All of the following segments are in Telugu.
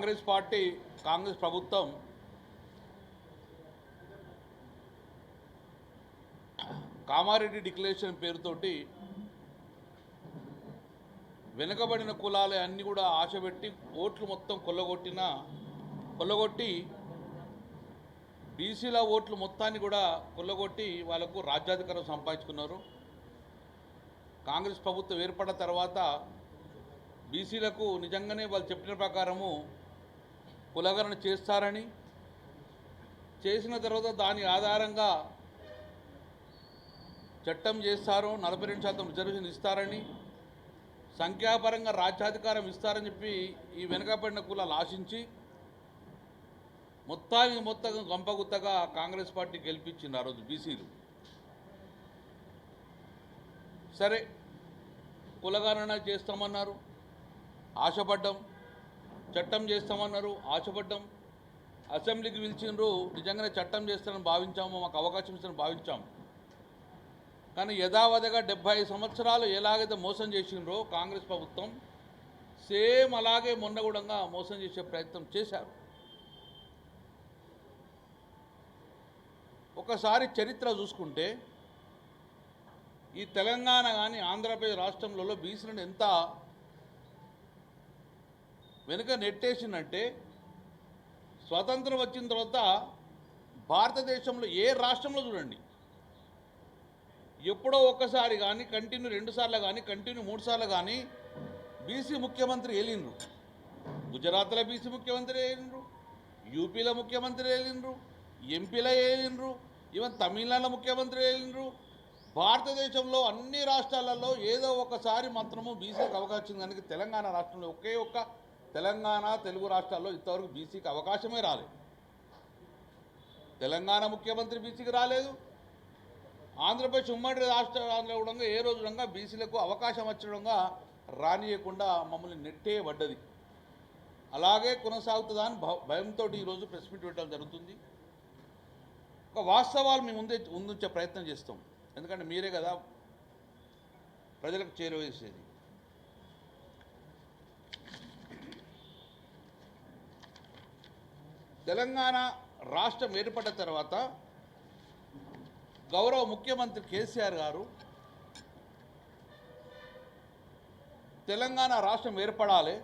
కాంగ్రెస్ పార్టీ కాంగ్రెస్ ప్రభుత్వం కామారెడ్డి డిక్లరేషన్ పేరుతోటి వెనుకబడిన కులాలు అన్నీ కూడా ఆశపెట్టి ఓట్లు మొత్తం కొల్లగొట్టిన కొల్లగొట్టి బీసీల ఓట్లు మొత్తాన్ని కూడా కొల్లగొట్టి వాళ్ళకు రాజ్యాధికారం సంపాదించుకున్నారు. కాంగ్రెస్ ప్రభుత్వం ఏర్పడిన తర్వాత బీసీలకు నిజంగానే వాళ్ళు చెప్పిన ప్రకారము కులగరణ చేస్తారని చేసిన తర్వాత దాని ఆధారంగా చట్టం చేస్తారు నలభై రెండు శాతం రిజర్వేషన్ ఇస్తారని సంఖ్యాపరంగా రాజ్యాధికారం ఇస్తారని చెప్పి ఈ వెనుకబడిన కులాలు ఆశించి మొత్తానికి మొత్తం గంపగుత్తగా కాంగ్రెస్ పార్టీ గెలిపించింది ఆ రోజు బీసీలు. సరే కులగణన చేస్తామన్నారు ఆశపడ్డం. చట్టం చేస్తామన్నారు ఆశపడ్డం. అసెంబ్లీకి పిలిచిండ్రు నిజంగానే చట్టం చేస్తారని భావించాము మాకు అవకాశం ఇస్తారని భావించాము. కానీ యథావధిగా డెబ్బై సంవత్సరాలు ఎలాగైతే మోసం చేసిండ్రో కాంగ్రెస్ ప్రభుత్వం సేమ్ అలాగే మొన్నగూడంగా మోసం చేసే ప్రయత్నం చేశారు. ఒకసారి చరిత్ర చూసుకుంటే ఈ తెలంగాణ కానీ ఆంధ్రప్రదేశ్ రాష్ట్రంలో బీసీలను ఎంత వెనుక నెట్టేసిందంటే స్వతంత్రం వచ్చిన తర్వాత భారతదేశంలో ఏ రాష్ట్రంలో చూడండి. ఎప్పుడో ఒక్కసారి కానీ కంటిన్యూ రెండు సార్లు కానీ కంటిన్యూ మూడు సార్లు కానీ బీసీ ముఖ్యమంత్రి వెళ్ళిండ్రు. గుజరాత్లో బీసీ ముఖ్యమంత్రి వెళ్ళిండ్రు యూపీలో ముఖ్యమంత్రి వెళ్ళిండ్రు ఎంపీలో వెళ్ళిండ్రు ఈవెన్ తమిళనాడులో ముఖ్యమంత్రి వెళ్ళిండ్రు. భారతదేశంలో అన్ని రాష్ట్రాలలో ఏదో ఒకసారి మాత్రము బీసీకి అవకాశం కనుక తెలంగాణ రాష్ట్రంలో ఒకే ఒక్క తెలంగాణ తెలుగు రాష్ట్రాల్లో ఇంతవరకు బీసీకి అవకాశమే రాలేదు. తెలంగాణ ముఖ్యమంత్రి బీసీకి రాలేదు. ఆంధ్రప్రదేశ్ ఉమ్మడి రాష్ట్రాలు కూడా ఏ రోజు కూడా బీసీలకు అవకాశం వచ్చడంగా రానియకుండా మమ్మల్ని నెట్టే పడ్డది. అలాగే కొనసాగుతుందా అని భ- భయంతో ఈరోజు ప్రెస్ మీట్ పెట్టడం జరుగుతుంది. ఒక వాస్తవాలు మేము ముందే ముందుంచే ప్రయత్నం చేస్తాం. ఎందుకంటే మీరే కదా ప్రజలకు చేరువేసేది తెలంగాణ రాష్ట్రం ఏర్పడిన తర్వాత గౌరవ ముఖ్యమంత్రి కేసీఆర్ గారు తెలంగాణ రాష్ట్రం ఏర్పడాలి.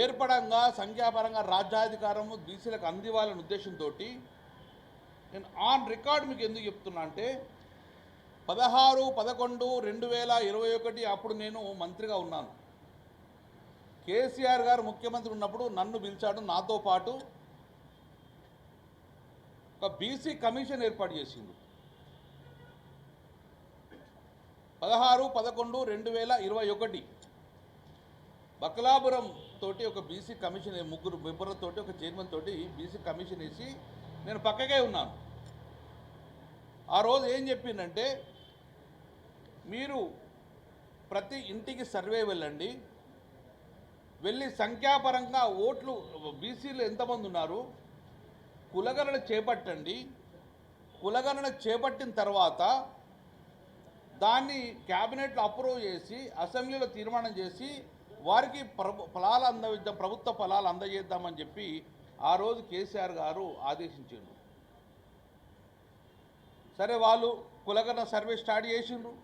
ఏర్పడంగా సంఖ్యాపరంగా రాజ్యాధికారము బీసీలకు అందివ్వాలనే ఉద్దేశంతో నేను ఆన్ రికార్డ్ మీకు ఎందుకు చెప్తున్నా అంటే పదహారు పదకొండు రెండు వేల ఇరవై ఒకటి అప్పుడు నేను మంత్రిగా ఉన్నాను. కేసీఆర్ గారు ముఖ్యమంత్రి ఉన్నప్పుడు నన్ను పిలిచాడు నాతో పాటు ఒక బీసీ కమిషన్ ఏర్పాటు చేసిండు పదహారు పదకొండు రెండు వేల ఇరవై ఒకటి. బకలాపురం తోటి ఒక బీసీ కమిషన్ ముగ్గురు మెంబర్లతోటి ఒక చైర్మన్ తోటి బీసీ కమిషన్ వేసి నేను పక్కకే ఉన్నాను. ఆ రోజు ఏం చెప్పిందంటే మీరు ప్రతి ఇంటికి సర్వే వెళ్ళండి. వెళ్ళి సంఖ్యాపరంగా ఓట్లు బీసీలు ఎంతమంది ఉన్నారు? కులగణన చేపట్టండి. కులగణన చేపట్టిన తర్వాత దాన్ని క్యాబినెట్లో అప్రూవ్ చేసి అసెంబ్లీలో తీర్మానం చేసి వారికి ప్రభు ఫలాలు అందవిద్దాం ప్రభుత్వ ఫలాలు అందజేద్దామని చెప్పి ఆ రోజు కేసీఆర్ గారు ఆదేశించిండ్రు. సరే వాళ్ళు కులగణ సర్వే స్టార్ట్ చేసిండ్రు.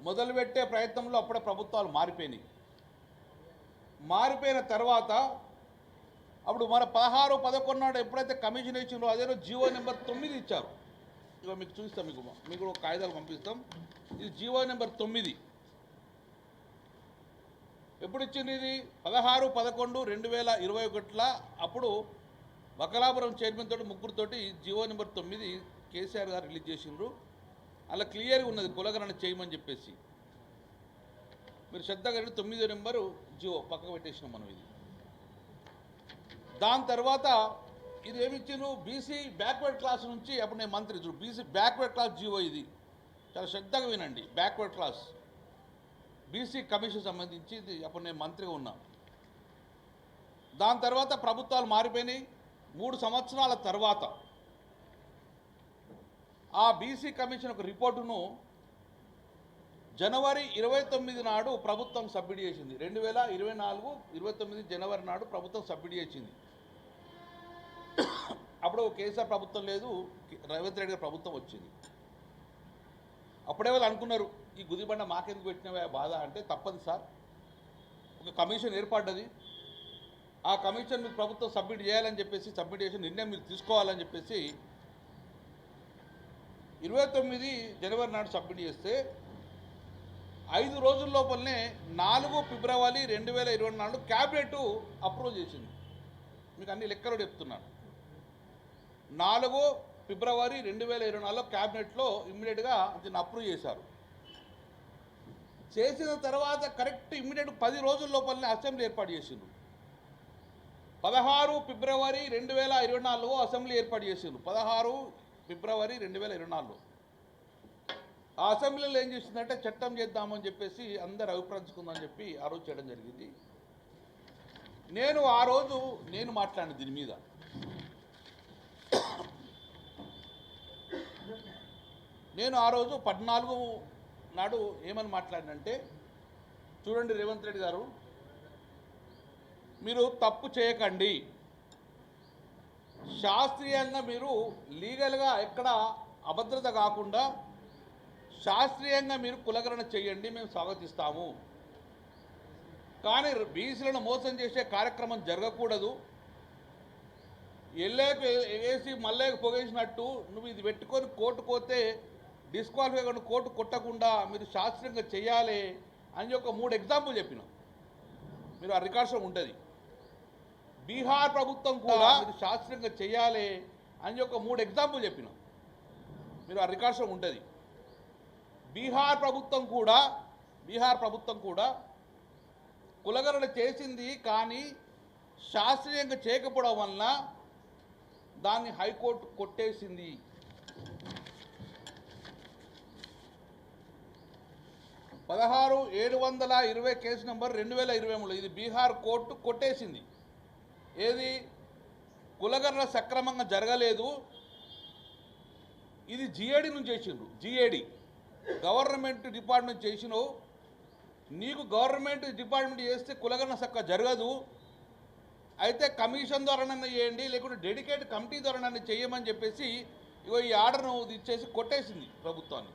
మొదలుపెట్టే ప్రయత్నంలో అప్పుడే ప్రభుత్వాలు మారిపోయినాయి. మారిపోయిన తర్వాత అప్పుడు మన పదహారు పదకొండు నాడు ఎప్పుడైతే కమిషన్ ఇచ్చిందో అదే జీవో నెంబర్ తొమ్మిది ఇచ్చారు. ఇక మీకు చూపిస్తాం మీకు మీకు ఒక కాగితాలు పంపిస్తాం. ఇది జీవో నెంబర్ తొమ్మిది. ఎప్పుడు ఇచ్చింది ఇది? పదహారు పదకొండు రెండు వేల ఇరవై ఒకటిలో. అప్పుడు బకలాపురం చైర్మన్ తోటి ముగ్గురుతోటి జీవో నెంబర్ తొమ్మిది కేసీఆర్ గారు రిలీజ్ చేసిండ్రు. అలా క్లియర్గా ఉన్నది కులగరణ చేయమని చెప్పేసి. మీరు శ్రద్ధగా తొమ్మిదో నెంబరు జియో పక్కకు పెట్టేసినాం మనం ఇది. దాని తర్వాత ఇది ఏమిచ్చిండ్రు బీసీ బ్యాక్వర్డ్ క్లాస్ నుంచి అప్పుడు నేను మంత్రి చూడు బీసీ బ్యాక్వర్డ్ క్లాస్ జీవో ఇది. చాలా శ్రద్ధగా వినండి బ్యాక్వర్డ్ క్లాస్ బీసీ కమిషన్ సంబంధించి ఇది అప్పుడు నేను మంత్రిగా ఉన్నా. దాని తర్వాత ప్రభుత్వాలు మారిపోయినాయి. మూడు సంవత్సరాల తర్వాత ఆ బీసీ కమిషన్ ఒక రిపోర్టును జనవరి ఇరవై తొమ్మిది నాడు ప్రభుత్వం సబ్మిట్ చేసింది. రెండు వేల ఇరవై నాలుగు ఇరవై తొమ్మిది జనవరి నాడు ప్రభుత్వం సబ్మిట్ చేసింది. అప్పుడు కేసీఆర్ ప్రభుత్వం లేదు రేవంత్ రెడ్డి గారి ప్రభుత్వం వచ్చింది. అప్పుడే వాళ్ళు అనుకున్నారు ఈ గుదిబండ మాకెందుకు పెట్టినవే బాధ అంటే తప్పదు సార్. ఒక కమిషన్ ఏర్పడ్డది. ఆ కమిషన్ మీరు ప్రభుత్వం సబ్మిట్ చేయాలని చెప్పేసి సబ్మిట్ చేసి నిర్ణయం మీరు తీసుకోవాలని చెప్పేసి ఇరవై తొమ్మిది జనవరి నాడు సబ్మిట్ చేస్తే ఐదు రోజుల లోపలనే నాలుగు ఫిబ్రవరి రెండు వేల ఇరవై నాలుగు క్యాబినెట్ అప్రూవ్ చేసింది. మీకు అన్ని లెక్కలు చెప్తున్నాను. నాలుగు ఫిబ్రవరి రెండు వేల ఇరవై నాలుగులో క్యాబినెట్లో ఇమ్మీడియట్గా దీన్ని అప్రూవ్ చేశారు. చేసిన తర్వాత కరెక్ట్ ఇమ్మీడియట్ పది రోజుల లోపలనే అసెంబ్లీ ఏర్పాటు చేసిండ్రు. పదహారు ఫిబ్రవరి రెండు వేల ఇరవై నాలుగు అసెంబ్లీ ఏర్పాటు చేసిండ్రు. పదహారు ఫిబ్రవరి రెండు వేల ఇరవై నాలుగు ఆ అసెంబ్లీలో ఏం చేసిందంటే చట్టం చేద్దామని చెప్పేసి అందరు అభిప్రాయించుకుందామని చెప్పి ఆ రోజు చేయడం జరిగింది. నేను ఆ రోజు నేను మాట్లాడిన దీని మీద. నేను ఆ రోజు పద్నాలుగు నాడు ఏమని మాట్లాడినంటే చూడండి రేవంత్ రెడ్డి గారు మీరు తప్పు చేయకండి. శాస్త్రీయంగా మీరు లీగల్గా ఎక్కడ అభద్రత కాకుండా శాస్త్రీయంగా మీరు కులగరణ చేయండి మేము స్వాగతిస్తాము. కానీ బీసీలను మోసం చేసే కార్యక్రమం జరగకూడదు. ఎల్లేకు వేసి మళ్ళీ పొగేసినట్టు నువ్వు ఇది పెట్టుకొని కోర్టు పోతే డిస్క్వాలిఫై కానీ కోర్టు కొట్టకుండా మీరు శాస్త్రీయంగా చేయాలి అని ఒక మూడు ఎగ్జాంపుల్ చెప్పినాం. మీరు ఆ రికార్డ్స్ ఉంటుంది. బీహార్ ప్రభుత్వం కూడా మీరు శాస్త్రీయంగా చేయాలి అని ఒక మూడు ఎగ్జాంపుల్ చెప్పినాం. మీరు ఆ రికార్డ్స్ ఉంటుంది. బీహార్ ప్రభుత్వం కూడా బీహార్ ప్రభుత్వం కూడా కులగరణ చేసింది కానీ శాస్త్రీయంగా చేయకపోవడం వలన దాన్ని హైకోర్టు కొట్టేసింది. పదహారు ఏడు వందల ఇరవై కేసు నెంబర్ రెండు వేల ఇరవై మూడు. ఇది బీహార్ కోర్టు కొట్టేసింది. ఏది? కులగరణ సక్రమంగా జరగలేదు. ఇది జిఏడి నుంచి చేసిండ్రు. జిఏడి గవర్నమెంట్ డిపార్ట్మెంట్ చేసినవు నీకు గవర్నమెంట్ డిపార్ట్మెంట్ చేస్తే కులగరణ సక్క జరగదు. అయితే కమిషన్ ద్వారానన్నా చేయండి లేకుంటే డెడికేట్ కమిటీ ద్వారానన్నా చేయమని చెప్పేసి ఇగో ఈ ఆర్డర్ను ఇచ్చేసి కొట్టేసింది ప్రభుత్వాన్ని.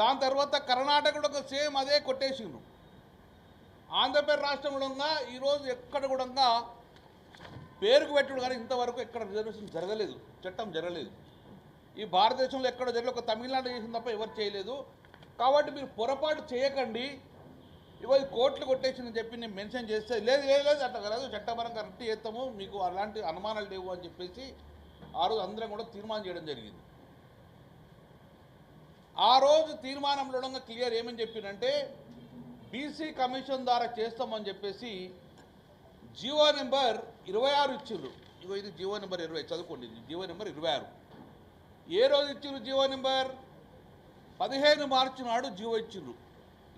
దాని తర్వాత కర్ణాటక కూడా సేమ్ అదే కొట్టేసిండ్రు. ఆంధ్రప్రదేశ్ రాష్ట్రంలో ఉన్న ఈరోజు ఎక్కడ కూడా పేరుకు పెట్టుడు కానీ ఇంతవరకు ఎక్కడ రిజర్వేషన్ జరగలేదు. చట్టం జరగలేదు. ఈ భారతదేశంలో ఎక్కడ జరిగి ఒక తమిళనాడు చేసిన తప్ప ఎవరు చేయలేదు. కాబట్టి మీరు పొరపాటు చేయకండి. ఇవాళ కోట్లు కొట్టేసిందని చెప్పి నేను మెన్షన్ చేస్తే లేదు లేదు లేదు అట్లా కాదు. చట్టపరం కరెక్ట్ చేస్తాము. మీకు అలాంటి అనుమానాలు లేవు అని చెప్పేసి ఆ రోజు అందరం కూడా తీర్మానం చేయడం జరిగింది. ఆ రోజు తీర్మానంలో క్లియర్ ఏమని చెప్పిందంటే బీసీ కమిషన్ ద్వారా చేస్తామని చెప్పేసి జీవో నెంబర్ ఇరవై ఆరు ఇచ్చిండ్రు. ఇగో ఇది జీవో నెంబర్ ఇరవై చదువుకోండి జీవో నెంబర్ ఇరవై ఆరు. ఏ రోజు ఇచ్చిండ్రు జీవో నెంబర్? పదిహేను మార్చి నాడు జీవో ఇచ్చిండ్రు.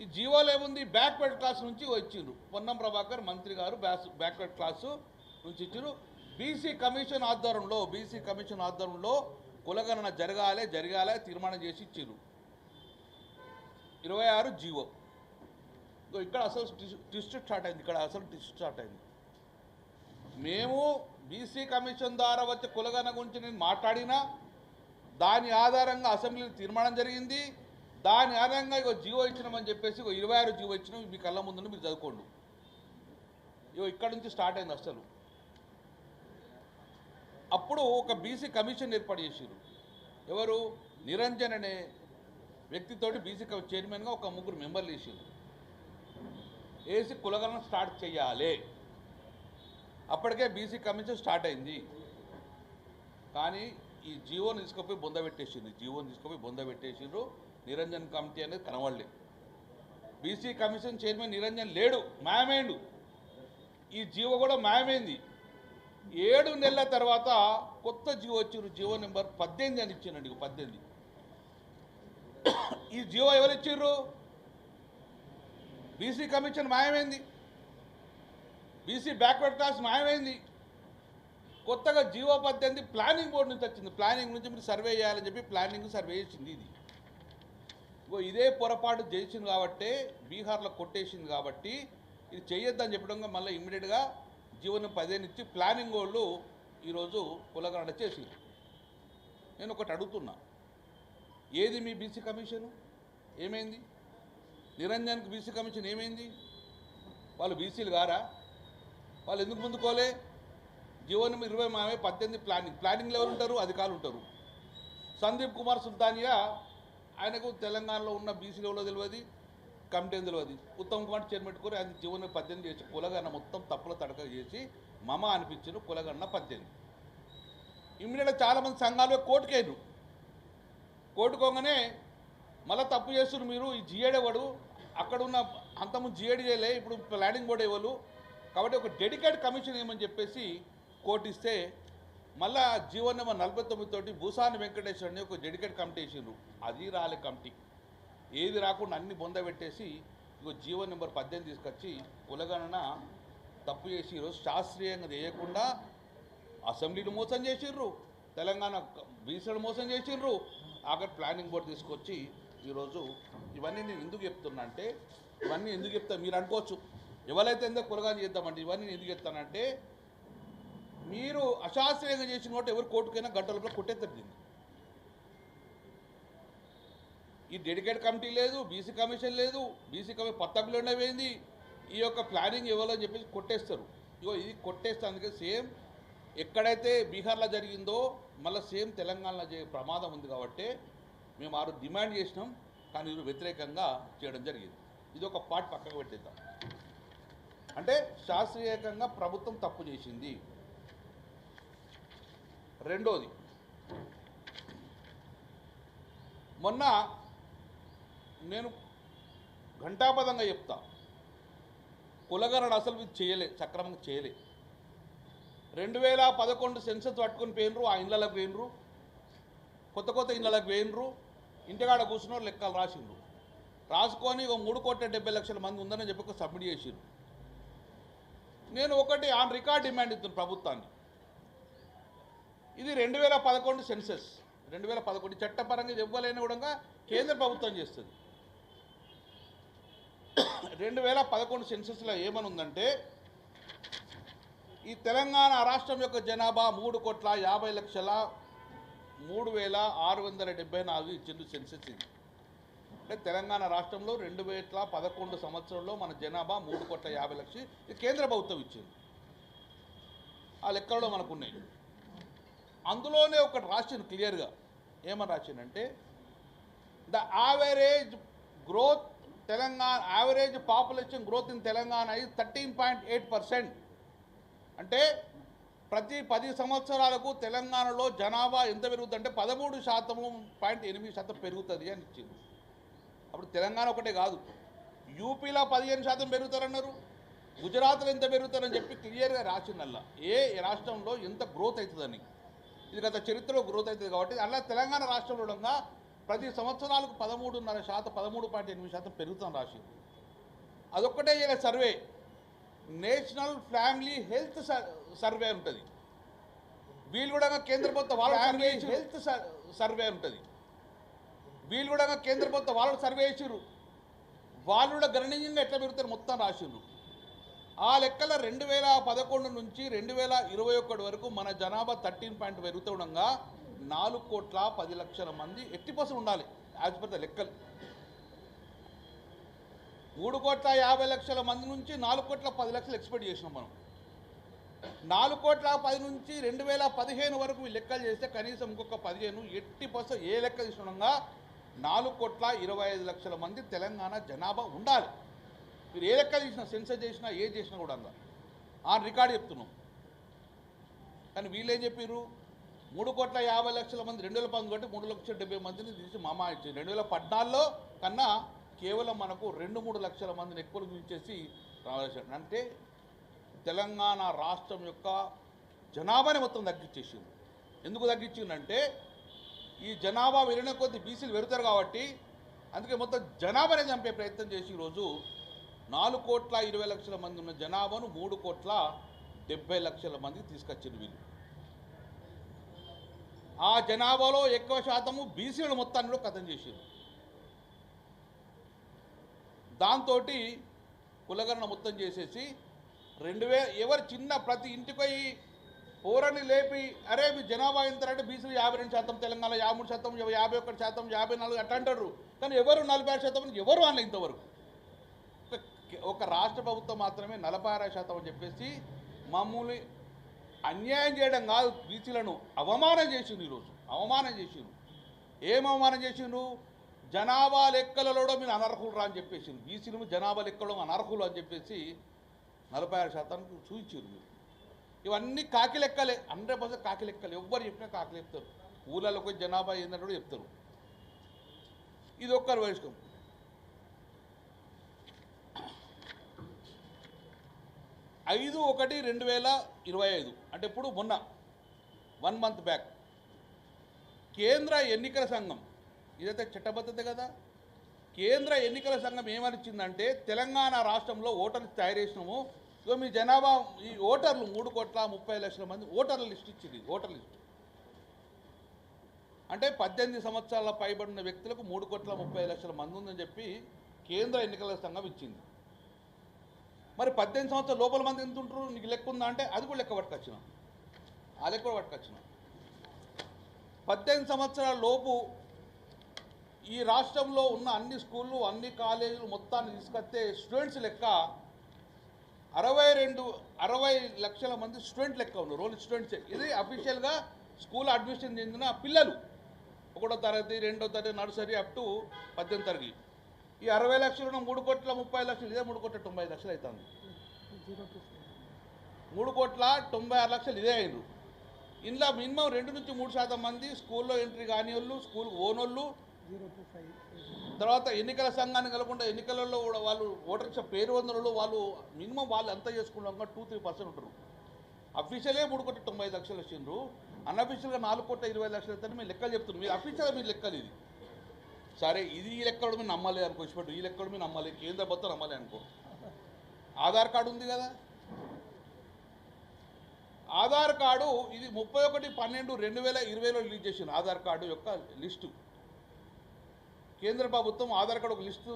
ఈ జీవోలో ఏముంది? బ్యాక్వర్డ్ క్లాస్ నుంచి వచ్చిండ్రు పొన్నం ప్రభాకర్ మంత్రి గారు బ్యాస్ బ్యాక్వర్డ్ క్లాసు నుంచి ఇచ్చిండ్రు. బీసీ కమిషన్ ఆధ్వర్యంలో బీసీ కమిషన్ ఆధ్వర్యంలో కులగణన జరగాలే జరగాలే తీర్మానం చేసి ఇచ్చిండ్రు. ఇరవై ఆరు జీవో. ఇగో ఇక్కడ అసలు ట్విస్ట్ స్టార్ట్ అయింది ఇక్కడ అసలు ట్విస్ట్ స్టార్ట్ అయింది. మేము బీసీ కమిషన్ ద్వారా వచ్చే కులగణ గురించి నేను మాట్లాడినా దాని ఆధారంగా అసెంబ్లీలో తీర్మానం జరిగింది. దాని ఆధారంగా ఇక జీవో ఇచ్చినామని చెప్పేసి ఇగో ఇరవై ఆరు జీవో ఇచ్చినాం మీ కళ్ళ ముందు మీరు చదువుకోండి. ఇగో ఇక్కడ నుంచి స్టార్ట్ అయింది అసలు. అప్పుడు ఒక బీసీ కమిషన్ ఏర్పాటు చేసారు ఎవరు? నిరంజన్ అనే వ్యక్తితోటి బీసీ చైర్మన్గా ఒక ముగ్గురు మెంబర్లు వేసింది వేసి కులగణన స్టార్ట్ చేయాలి. అప్పటికే బీసీ కమిషన్ స్టార్ట్ అయింది. కానీ ఈ జీవోని తీసుకుపోయి బొంద పెట్టేసింది. జీవోని తీసుకుపోయి బొంద పెట్టేసిండ్రు. నిరంజన్ కమిటీ అనేది కనబడలేదు బీసీ కమిషన్ చైర్మన్ నిరంజన్ లేడు మాయమైండు. ఈ జీవో కూడా మాయమైంది. ఏడు నెలల తర్వాత కొత్త జీవో వచ్చిండ్రు. జీవో నెంబర్ పద్దెనిమిది అని ఇచ్చిండండి పద్దెనిమిది. ఈ జీవో ఎవరు ఇచ్చిర్రు బీసీ కమిషన్ మాయమైంది. బీసీ బ్యాక్వర్డ్ క్లాస్ మాయమైంది. కొత్తగా జీవో పద్దెనిమిది ప్లానింగ్ బోర్డు నుంచి వచ్చింది. ప్లానింగ్ నుంచి మీరు సర్వే చేయాలని చెప్పి ప్లానింగ్ సర్వే చేసింది ఇది. ఇదే పొరపాటు చేసింది కాబట్టే బీహార్లో కొట్టేసింది కాబట్టి ఇది చేయొద్దని చెప్పడంగా మళ్ళీ ఇమ్మీడియట్గా జీవనం పదిహేను ఇచ్చి ప్లానింగ్ వాళ్ళు ఈరోజు కులగరణ చేసింది నేను ఒకటి అడుగుతున్నా. ఏది మీ బీసీ కమిషన్? ఏమైంది? నిరంజన్కి బీసీ కమిషన్ ఏమైంది? వాళ్ళు బీసీలు గారా వాళ్ళు ఎందుకు ముందుకోలే? జీవనం ఇరవై మామే పద్దెనిమిది ప్లానింగ్. ప్లానింగ్లో ఎవరు ఉంటారు? అధికారులు ఉంటారు. సందీప్ కుమార్ సుల్తానియా ఆయనకు తెలంగాణలో ఉన్న బీసీలు ఎవరో తెలియదు కమిటీ తెలియదు ఉత్తమ్ కుమార్ చైర్మన్ పెట్టుకొని ఆయన జీవన పద్దెనిమిది చేసి కులగన్న మొత్తం తప్పుల తడక చేసి మమ అనిపించిన కులగన్న పద్దెనిమిది. ఇమ్మీడియట్గా చాలామంది సంఘాలు కోర్టుకేరు కోర్టుకోగానే మళ్ళీ తప్పు చేస్తున్నారు మీరు. ఈ జిఏడే వాడు అక్కడ ఉన్న అంతము జిఏడి చేయలే ఇప్పుడు ప్లానింగ్ బోర్డు ఇవ్వలు కాబట్టి ఒక డెడికేట్ కమిషన్ ఏమని చెప్పేసి కోర్టు ఇస్తే మళ్ళా జీవో నెంబర్ నలభై తొమ్మిది తోటి భూసాని వెంకటేశ్వర అని ఒక డెడికేట్ కమిటీ వేసిండ్రు. అది రాలే కమిటీ ఏది రాకుండా అన్ని బొందబెట్టేసి ఇంకో జీవో నెంబర్ పద్దెనిమిది తీసుకొచ్చి కులగణన తప్పు చేసి ఈరోజు శాస్త్రీయంగా చేయకుండా అసెంబ్లీని మోసం చేసిర్రు తెలంగాణ బీసీలు మోసం చేసిర్రు ఆఖరి ప్లానింగ్ బోర్డు తీసుకొచ్చి ఈరోజు ఇవన్నీ నేను ఎందుకు చెప్తున్నా అంటే ఇవన్నీ ఎందుకు చెప్తా మీరు అనుకోవచ్చు. ఎవరైతే ఎందుకు కులగాని చేద్దామంటే ఇవన్నీ నేను ఎందుకు చెప్తానంటే మీరు అశాస్త్రీయంగా చేసిన కాబట్టి ఎవరు కోర్టుకైనా గంట లోపల కొట్టేస్తారు దీన్ని. ఈ డెడికేట్ కమిటీ లేదు బీసీ కమిషన్ లేదు బీసీ కమిషన్ పత్తకులు ఉండవేంది ఈ యొక్క ప్లానింగ్ ఇవ్వాలని చెప్పేసి కొట్టేస్తారు. ఇగో ఇది కొట్టేస్తే అందుకే సేమ్ ఎక్కడైతే బీహార్లో జరిగిందో మళ్ళీ సేమ్ తెలంగాణలో జరిగే ప్రమాదం ఉంది కాబట్టి మేము ఆరు డిమాండ్ చేసినాం కానీ మీరు వ్యతిరేకంగా చేయడం జరిగింది. ఇది ఒక పార్ట్ పక్కకు పెట్టేద్దాం. అంటే శాస్త్రీయకంగా ప్రభుత్వం తప్పు చేసింది. రెండోది మొన్న నేను ఘంటాపదంగా చెప్తా. కులగరణ అసలు ఇది చేయలే సక్రమంగా చేయలే. రెండు వేల పదకొండు సెన్సెస్ పట్టుకొని పోయినరు ఆ ఇండ్లకు పోయినరు. కొత్త కొత్త ఇండ్లకు పోయినరు. ఇంటికాడ కూర్చున్నారు లెక్కలు రాసిండ్రు. రాసుకొని ఒక మూడు కోట్ల డెబ్బై లక్షల మంది ఉందని చెప్పి ఒక సబ్మిట్ చేసిండ్రు. నేను ఒకటి ఆన్ రికార్డ్ డిమాండ్ ఇస్తున్నాను ప్రభుత్వాన్ని. ఇది రెండు వేల పదకొండు సెన్సెస్. రెండు వేల పదకొండు చట్టపరంగా ఇవ్వలేని కూడా కేంద్ర ప్రభుత్వం చేస్తుంది. రెండు వేల పదకొండు సెన్సెస్లో ఏమని ఉందంటే ఈ తెలంగాణ రాష్ట్రం యొక్క జనాభా మూడు కోట్ల యాభై లక్షల మూడు వేల ఆరు వందల డెబ్బై నాలుగు ఇచ్చిండు సెన్సెస్ ఇది. అంటే తెలంగాణ రాష్ట్రంలో రెండు వేల పదకొండు సంవత్సరంలో మన జనాభా మూడు కోట్ల యాభై లక్షలు ఇది కేంద్ర ప్రభుత్వం ఇచ్చింది. ఆ లెక్కల్లో మనకు ఉన్నాయి అందులోనే ఒకటి రాసింది క్లియర్గా. ఏమని రాసిందంటే the average growth Telangana average population growth in Telangana ఇది థర్టీన్ పాయింట్ ఎయిట్ పర్సెంట్ అంటే ప్రతి పది సంవత్సరాలకు తెలంగాణలో జనాభా ఎంత పెరుగుతుంది అంటే పదమూడు శాతము పాయింట్ ఎనిమిది శాతం పెరుగుతుంది అని ఇచ్చింది అప్పుడు తెలంగాణ ఒకటే కాదు. యూపీలో పదిహేను శాతం పెరుగుతారన్నారు. గుజరాత్లో ఎంత పెరుగుతారని చెప్పి క్లియర్గా రాసిందల్లా. ఏ రాష్ట్రంలో ఎంత గ్రోత్ అవుతుందని. ఇది గత చరిత్రలో గ్రోత్ అవుతుంది కాబట్టి అలా తెలంగాణ రాష్ట్రంలో ఉండగా ప్రతి సంవత్సరాలకు పదమూడున్నర శాతం పదమూడు పాయింట్ ఎనిమిది శాతం పెరుగుతాం రాసింది. అదొక్కటే survey national family health survey ఉంటుంది. వీళ్ళు కూడా కేంద్ర ప్రభుత్వం వాళ్ళ ఫ్యామిలీ హెల్త్ సర్వే ఉంటుంది. వీళ్ళు కూడా కేంద్ర ప్రభుత్వం వాళ్ళు సర్వే చేసిర్రు. వాళ్ళు కూడా గణనీయంగా ఎట్లా పెరుగుతారు మొత్తం రాసిండ్రు ఆ లెక్కల రెండు వేల పదకొండు నుంచి రెండు వేల ఇరవై ఒకటి వరకు మన జనాభా థర్టీన్ పాయింట్ పెరుగుతుండగా నాలుగు కోట్ల పది లక్షల మంది ఎట్టి పర్సెంట్ ఉండాలి యాజ్ పర్ ద లెక్కలు. మూడు కోట్ల యాభై లక్షల మంది నుంచి నాలుగు కోట్ల పది లక్షలు ఎక్స్పెక్ట్ చేసినాం మనం. నాలుగు కోట్ల పది నుంచి రెండు వేల పదిహేను వరకు లెక్కలు చేస్తే కనీసం ఇంకొక పదిహేను ఎట్టి పర్సెంట్ ఏ లెక్క తీసుకున్నాగా నాలుగు కోట్ల ఇరవై ఐదు లక్షల మంది తెలంగాణ జనాభా ఉండాలి. మీరు ఏ లెక్క తీసినా సెన్సర్ చేసినా ఏ చేసినా కూడా అందా? ఆ రికార్డు చెప్తున్నాం. కానీ వీళ్ళు ఏం చెప్పారు మూడు కోట్ల యాభై లక్షల మంది రెండు వేల పంతొమ్మిది మూడు లక్షల డెబ్బై మందిని తీసి మామా ఇచ్చింది రెండు వేల పద్నాలుగులో కన్నా కేవలం మనకు రెండు మూడు లక్షల మందిని ఎక్కువ చూసేసి రావాల్సి అంటే తెలంగాణ రాష్ట్రం యొక్క జనాభాని మొత్తం తగ్గించేసింది. ఎందుకు తగ్గించిందంటే ఈ జనాభా వెళ్ళిన కొద్ది బీసీలు పెడతారు కాబట్టి అందుకే మొత్తం జనాభానే చంపే ప్రయత్నం చేసి ఈరోజు నాలుగు కోట్ల ఇరవై లక్షల మంది ఉన్న జనాభాను మూడు కోట్ల డెబ్బై లక్షల మంది తీసుకొచ్చింది వీళ్ళు. ఆ జనాభాలో ఎక్కువ శాతము బీసీలు మొత్తాన్ని కూడా కథం చేసింది. దాంతో కులగణన మొత్తం చేసేసి రెండు వే ఎవరు చిన్న ప్రతి ఇంటికి పోయి పోరని లేపి అరే మీ జనాభా ఎంత బీసీలు యాభై రెండు శాతం తెలంగాణ యాభై మూడు శాతం యాభై ఒకటి శాతం యాభై నాలుగు అట్లా అంటారు. కానీ ఎవరు నలభై ఆరు శాతం ఎవరు అనలే ఇంతవరకు. ఒక- ఒక రాష్ట్ర ప్రభుత్వం మాత్రమే నలభై ఆరు శాతం అని చెప్పేసి మమ్మల్ని అన్యాయం చేయడం కాదు బీసీలను అవమానం చేసిండు ఈరోజు. అవమానం చేసిండు ఏం అవమానం చేసిండు జనాభా లెక్కలలో మీరు అనర్హులు రా అని చెప్పేసిండు బీసీలు జనాభా లెక్కలో అనర్హులు అని చెప్పేసి నలభై ఆరు శాతానికి చూపించారు మీరు. ఇవన్నీ కాకి లెక్కలే హండ్రెడ్ పర్సెంట్ కాకి లెక్కలు. ఎవ్వరు చెప్పినా కాకి చెప్తారు ఊళ్ళలోకి జనాభా ఏంటంటే కూడా చెప్తారు. ఇది ఒక్కరు వయస్కం. ఐదు ఒకటి రెండు వేల ఇరవై ఐదు. అంటే ఇప్పుడు మొన్న వన్ మంత్ బ్యాక్. కేంద్ర ఎన్నికల సంఘం ఇదైతే చట్టబద్ధత కదా? కేంద్ర ఎన్నికల సంఘం ఏమనిచ్చిందంటే తెలంగాణ రాష్ట్రంలో ఓటర్లు తయారు చేసినాము. సో మీ జనాభా ఈ ఓటర్లు మూడు కోట్ల ముప్పై లక్షల మంది ఓటర్ల లిస్ట్ ఇచ్చింది ఓటర్ లిస్ట్. అంటే పద్దెనిమిది సంవత్సరాల పైబడిన వ్యక్తులకు మూడు కోట్ల ముప్పై లక్షల మంది ఉందని చెప్పి కేంద్ర ఎన్నికల సంఘం ఇచ్చింది. మరి పద్దెనిమిది సంవత్సరాల లోపల మంది ఎంత ఉంటారు నీకు లెక్క ఉందా అంటే అది కూడా లెక్క పట్టుకొచ్చినాం. ఆ లెక్క కూడా పద్దెనిమిది సంవత్సరాల లోపు ఈ రాష్ట్రంలో ఉన్న అన్ని స్కూళ్ళు అన్ని కాలేజీలు మొత్తాన్ని తీసుకొస్తే స్టూడెంట్స్ లెక్క అరవై రెండు అరవై లక్షల మంది స్టూడెంట్ లెక్క ఉన్నారు రోల్ స్టూడెంట్స్. ఇది అఫీషియల్గా స్కూల్ అడ్మిషన్ చెందిన పిల్లలు. ఒకటో తరగతి రెండో తరగతి నర్సరీ అప్ టు పద్దెనిమిది తరగతి. ఈ అరవై లక్షలు మూడు కోట్ల ముప్పై లక్షలు ఇదే మూడు కోట్ల తొంభై లక్షలు అవుతుంది మూడు కోట్ల తొంభై ఆరు లక్షలు ఇదే అయ్యారు ఇందులో మినిమం రెండు నుంచి మూడు శాతం మంది స్కూల్లో ఎంట్రీ కాని వాళ్ళు స్కూల్ ఓనోళ్ళు తర్వాత ఎన్నికల సంఘాన్ని కలగకుండా ఎన్నికలలో కూడా వాళ్ళు ఓటర్స్ పేరు వందలలో వాళ్ళు మినిమం వాళ్ళు ఎంత చేసుకున్నాక టూ త్రీ పర్సెంట్ ఉంటారు. అఫీషియలే మూడు కోట్ల తొంభై లక్షలు వచ్చిండ్రు. అన్అఫీషియల్గా నాలుగు కోట్ల ఇరవై లక్షలు అయితే మీరు లెక్కలు చెప్తున్నారు మీరు అఫీషియల్గా మీరు లెక్కలు ఇది. సరే ఇది ఈ లెక్కడు మీరు నమ్మలే అనుకో ఇష్టపడు ఈ లెక్కడు మీరు నమ్మాలి. కేంద్ర ప్రభుత్వం నమ్మలే అనుకో. ఆధార్ కార్డు ఉంది కదా? ఆధార్ కార్డు ఇది ముప్పై ఒకటి పన్నెండు రెండు వేల ఇరవైలో రిలీజ్ చేసిన ఆధార్ కార్డు యొక్క లిస్టు. కేంద్ర ప్రభుత్వం ఆధార్ కార్డు ఒక లిస్టు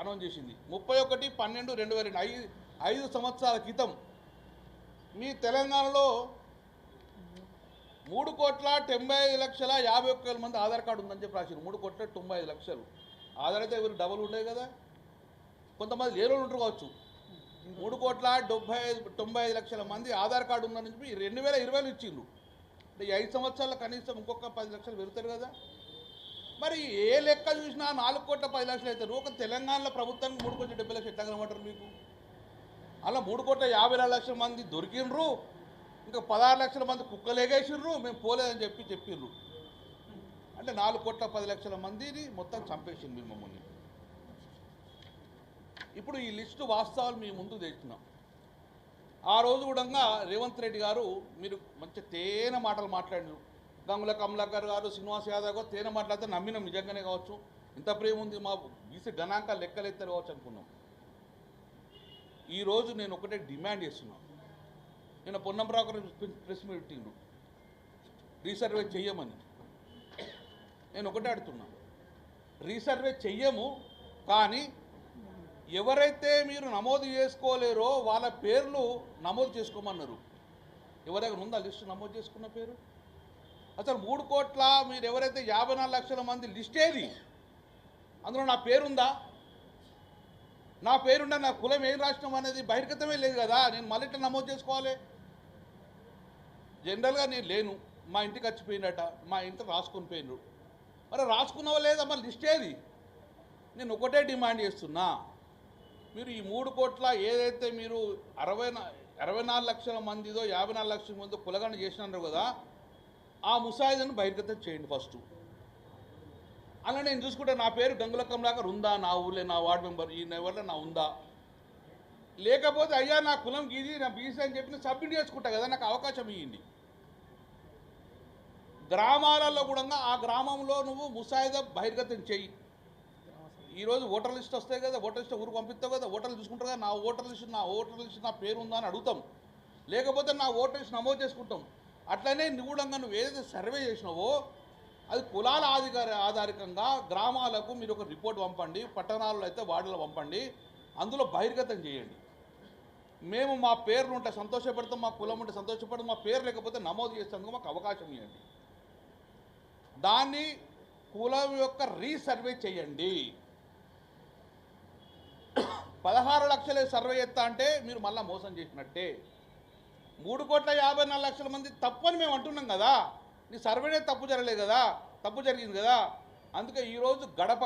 అనౌన్స్ చేసింది. ముప్పై ఒకటి పన్నెండు రెండు వేల రెండు ఐదు ఐదు సంవత్సరాల క్రితం మీ తెలంగాణలో మూడు కోట్ల తొంభై ఐదు లక్షల యాభై ఒక్క వేల మంది ఆధార్ కార్డు ఉందని చెప్పి రాసింది మూడు కోట్ల తొంభై ఐదు లక్షలు. ఆధార్ అయితే ఎవరు డబల్ ఉండేవి కదా? కొంతమంది లేని ఉంటారు కావచ్చు. మూడు కోట్ల డెబ్బై ఐదు తొంభై ఐదు లక్షల మంది ఆధార్ కార్డు ఉందని చెప్పి రెండు వేల ఇరవైలో ఇచ్చిండ్రు అంటే ఐదు సంవత్సరాల కనీసం ఇంకొక పది లక్షలు పెరుగుతారు కదా? మరి ఏ లెక్క చూసినా నాలుగు కోట్ల పది లక్షలు అవుతారు ఒక తెలంగాణలో ప్రభుత్వానికి మూడు కోట్ల డెబ్బై లక్షలు ఎట్లా కనబడరు మీకు? అలా మూడు కోట్ల యాభై లక్షల మంది దొరికిండ్రు ఇంకా పదహారు లక్షల మంది కుక్కలు ఎగేసిండ్రు మేము పోలేదని చెప్పి చెప్పిండ్రు అంటే నాలుగు కోట్ల పది లక్షల మందిని మొత్తం చంపేసింది మమ్మల్ని. ఇప్పుడు ఈ లిస్టు వాస్తవాలు మీ ముందు తెచ్చినాం. ఆ రోజు కూడా రేవంత్ రెడ్డి గారు మీరు మంచి తేనె మాటలు మాట్లాడినారు. గంగుల కమలాకర్ గారు శ్రీనివాస్ యాదవ్ గారు తేనె మాట్లాడితే నమ్మినాం నిజంగానే కావచ్చు. ఇంత ప్రేమ ఉంది మా బీసీ గణాంక లెక్కలెత్తారు కావచ్చు అనుకున్నాం. ఈరోజు నేను ఒకటే డిమాండ్ చేస్తున్నాను నేను పొన్నం గారు ప్రెస్ మీట్ పెట్టిండు. రీసర్వే చెయ్యమని. నేను ఒకటే అడుగుతున్నా. రీసర్వే చెయ్యము కానీ ఎవరైతే మీరు నమోదు చేసుకోలేరో వాళ్ళ పేర్లు నమోదు చేసుకోమన్నారు. ఎవరి దగ్గర ఉందా లిస్టు నమోదు చేసుకున్న పేరు? అసలు మూడు కోట్ల మీరు ఎవరైతే యాభై నాలుగు లక్షల మంది లిస్ట్ ఏది? అందులో నా పేరుందా? నా పేరుండా నా కులం ఏం రాష్ట్రం అనేది బహిర్గతమే లేదు కదా. నేను మళ్ళీ ఇట్లా నమోదు చేసుకోవాలి. జనరల్గా నేను లేను. మా ఇంటికి వచ్చిపోయినట మా ఇంటి రాసుకొని పోయినరు మరి రాసుకున్నావా లేదా? మరి లిస్ట్ ఏది? నేను ఒకటే డిమాండ్ చేస్తున్నా. మీరు ఈ మూడు కోట్ల ఏదైతే మీరు అరవై అరవై నాలుగు లక్షల మందిదో యాభై నాలుగు లక్షల మందిదో కులగణ చేసినారు కదా ఆ ముసాయిదను బహిర్గతం చేయండి ఫస్ట్. అలా నేను చూసుకుంటే నా పేరు గంగులకం కమలాకర్ ఉందా నా ఊళ్ళో నా వార్డు మెంబర్ ఈ నెవర్లో నా ఉందా? లేకపోతే అయ్యా నా కులం గీది నా బీసీ అని చెప్పి సబ్మిట్ చేసుకుంటా కదా నాకు అవకాశం ఇవ్వండి గ్రామాలలో కూడా ఆ గ్రామంలో నువ్వు ముసాయిదా బహిర్గతం చెయ్యి ఈరోజు ఓటర్ లిస్ట్ వస్తాయి కదా ఓటర్ లిస్ట్ ఊరు పంపిస్తావు కదా ఓటర్లు చూసుకుంటారు కదా నా ఓటర్ లిస్ట్ నా ఓటర్ లిస్ట్ నా పేరు ఉందా అని అడుగుతాం. లేకపోతే నా ఓటర్ లిస్ట్ నమోదు చేసుకుంటాం. అట్లనే నిగూఢంగా నువ్వు ఏదైతే సర్వే చేసినావో అది కులాల ఆధికార ఆధారికంగా గ్రామాలకు మీరు ఒక రిపోర్ట్ పంపండి పట్టణాల్లో అయితే వార్డులో పంపండి అందులో బహిర్గతం చేయండి. మేము మా పేర్లు ఉంటే సంతోషపడతాం మా కులం ఉంటే సంతోషపడతాం మా పేరు లేకపోతే నమోదు చేసేందుకు మాకు అవకాశం ఇవ్వండి. దాన్ని కులం యొక్క రీసర్వే చేయండి. పదహారు లక్షల సర్వే ఎత్తా అంటే మీరు మళ్ళీ మోసం చేసినట్టే. మూడు కోట్ల యాభై నాలుగు లక్షల మంది తప్పు అని మేము అంటున్నాం కదా. నీ సర్వేనే తప్పు జరగలేదు కదా. తప్పు జరిగింది కదా. అందుకే ఈరోజు గడప